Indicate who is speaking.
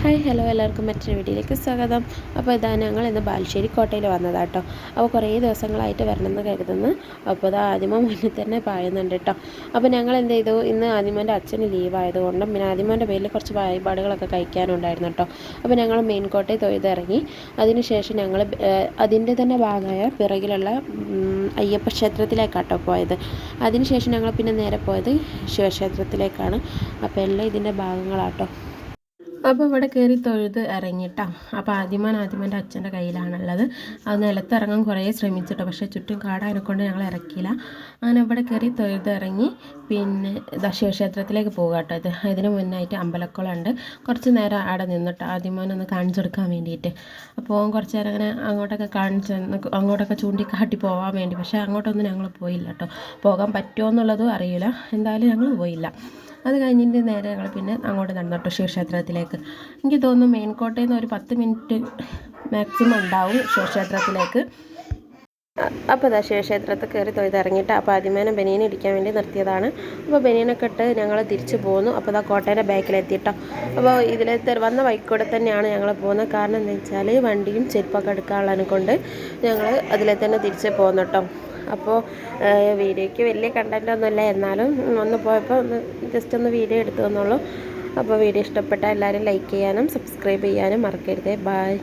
Speaker 1: Hi hello എല്ലാവർക്കും മറ്റൊരു വീഡിയോയിലേക്ക് സ്വാഗതം. അപ്പോൾ ഇതാ ഞങ്ങൾ ഇന്ന് ബാലുശ്ശേരി കോട്ടയിൽ വന്നതാണ് കേട്ടോ അപ്പോൾ കുറേ ദിവസങ്ങളായിട്ട് വരണമെന്ന് കരുതുന്നു. അപ്പോൾ ഇതാ ആദ്യമോ മുന്നിൽ തന്നെ പായുന്നുണ്ട് കേട്ടോ. അപ്പോൾ ഞങ്ങൾ എന്ത് ചെയ്തു? ഇന്ന് ആദ്യമോന്റെ അച്ഛന് ലീവ് ആയതുകൊണ്ടും പിന്നെ ആദ്യമോന്റെ പേരിൽ കുറച്ച് വഴിപാടുകളൊക്കെ കഴിക്കാനുണ്ടായിരുന്നു കേട്ടോ. അപ്പോൾ ഞങ്ങൾ മെയിൻ കോട്ടയിൽ തൊഴുതിറങ്ങി അതിനുശേഷം ഞങ്ങൾ അതിന്റെ തന്നെ ഭാഗമായ പിറകിലുള്ള അയ്യപ്പ ക്ഷേത്രത്തിലേക്കാട്ടോ പോയത്. അതിനുശേഷം ഞങ്ങൾ പിന്നെ നേരെ പോയത് ശിവക്ഷേത്രത്തിലേക്കാണ്. അപ്പോൾ എല്ലാം ഇതിന്റെ ഭാഗങ്ങളാട്ടോ. അപ്പോൾ ഇവിടെ കയറി തൊഴുത് ഇറങ്ങിയിട്ടാ അപ്പോൾ ആദ്യമാൻ ആദ്യമാന്റെ അച്ഛന്റെ കയ്യിലാണുള്ളത്. അത് നിലത്തിറങ്ങാൻ കുറേ ശ്രമിച്ചിട്ടോ പക്ഷേ ചുറ്റും കാടാനെ കൊണ്ട് ഞങ്ങൾ ഇറക്കിയില്ല. അങ്ങനെ ഇവിടെ കയറി തൊഴുത് ഇറങ്ങി പിന്നെ ശിവക്ഷേത്രത്തിലേക്ക് പോകുക കേട്ടോ ഇത്. ഇതിന് മുന്നായിട്ട് അമ്പലക്കുളമുണ്ട്. കുറച്ച് നേരം അവിടെ നിന്നിട്ട് ആദ്യമാൻ ഒന്ന് കാണിച്ചു കൊടുക്കാൻ വേണ്ടിയിട്ട് അപ്പോൾ കുറച്ച് നേരം അങ്ങനെ അങ്ങോട്ടൊക്കെ കാണിച്ച് അങ്ങോട്ടൊക്കെ ചൂണ്ടിക്കാട്ടി പോകാൻ വേണ്ടി. പക്ഷേ അങ്ങോട്ടൊന്നും ഞങ്ങൾ പോയില്ല കേട്ടോ. പോകാൻ പറ്റുമോ എന്നുള്ളതും അറിയില്ല. എന്തായാലും ഞങ്ങൾ പോയില്ല. അത് കഴിഞ്ഞിട്ട് നേരെ ഞങ്ങൾ പിന്നെ അങ്ങോട്ട് നടന്നോട്ടോ ശിവക്ഷേത്രത്തിലേക്ക്. എനിക്ക് തോന്നുന്നു മെയിൻ കോട്ടയിൽ നിന്ന് ഒരു പത്ത് മിനിറ്റ് മാക്സിമം ഉണ്ടാവും ശിവക്ഷേത്രത്തിലേക്ക്. അപ്പോൾ ഇതാ ശിവക്ഷേത്രത്തിൽ കയറി തൊഴുതിറങ്ങിയിട്ട് അപ്പോൾ ആദ്യമേനെ ബനിയനെ ഇടിക്കാൻ വേണ്ടി നിർത്തിയതാണ്. അപ്പോൾ ബനിയനൊക്കെ ഇട്ട് ഞങ്ങൾ തിരിച്ചു പോന്നു. അപ്പോൾ ഇതാ കോട്ടയുടെ ബാക്കിലെത്തിയിട്ടോ. അപ്പോൾ ഇതിലെ വന്ന വൈക്കോടെ തന്നെയാണ് ഞങ്ങൾ പോകുന്നത്. കാരണം എന്താ വെച്ചാൽ വണ്ടിയും ചെരുപ്പൊക്കെ എടുക്കാനുള്ളതിനെ കൊണ്ട് ഞങ്ങൾ അതിലെ തന്നെ തിരിച്ച് പോകുന്നു കേട്ടോ. അപ്പോൾ വീഡിയോയ്ക്ക് വലിയ കണ്ടന്റ് ഒന്നുമില്ല. എന്നാലും ഒന്ന് പോയപ്പോൾ ഒന്ന് ജസ്റ്റ് ഒന്ന് വീഡിയോ എടുത്തു തന്നുള്ളൂ അപ്പോൾ വീഡിയോ ഇഷ്ടപ്പെട്ടാൽ എല്ലാവരും ലൈക്ക് ചെയ്യാനും സബ്സ്ക്രൈബ് ചെയ്യാനും മറക്കരുത്. ബായ്